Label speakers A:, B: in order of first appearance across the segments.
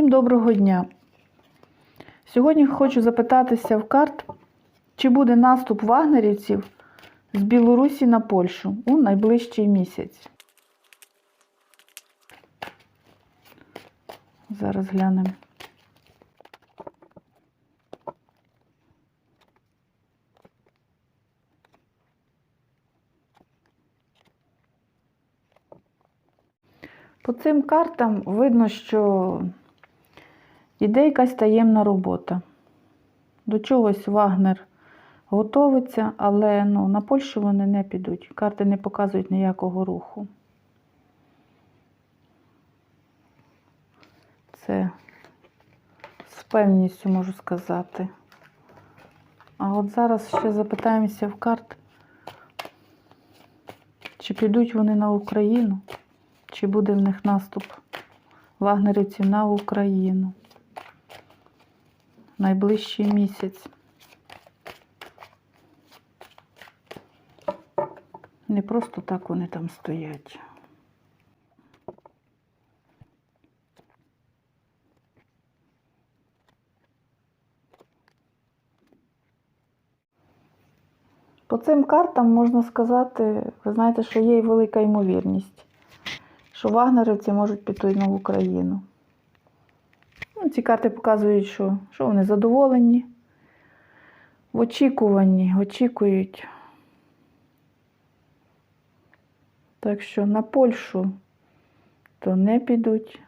A: доброго дня. Сьогодні хочу запитатися в карт, чи буде наступ вагнерівців з Білорусі на Польщу у найближчий місяць. Зараз глянемо. По цим картам видно, що йде якась таємна робота. До чогось Вагнер готовиться, але ну, на Польщу вони не підуть. Карти не показують ніякого руху. Це з певністю можу сказати. А от зараз ще запитаємося в карт, чи підуть вони на Україну, чи буде в них наступ вагнерівців на Україну найближчий місяць. Не просто так вони там стоять. По цим картам можна сказати, ви знаєте, що є і велика ймовірність, що вагнерівці можуть піти на Україну. Ну, ці карти показують, що, що вони задоволені, в очікуванні, очікують. Так що на Польщу то не підуть,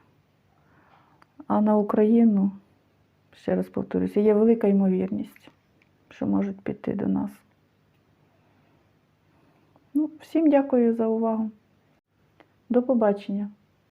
A: а на Україну, ще раз повторюся, є велика ймовірність, що можуть піти до нас. Ну, всім дякую за увагу. До побачення.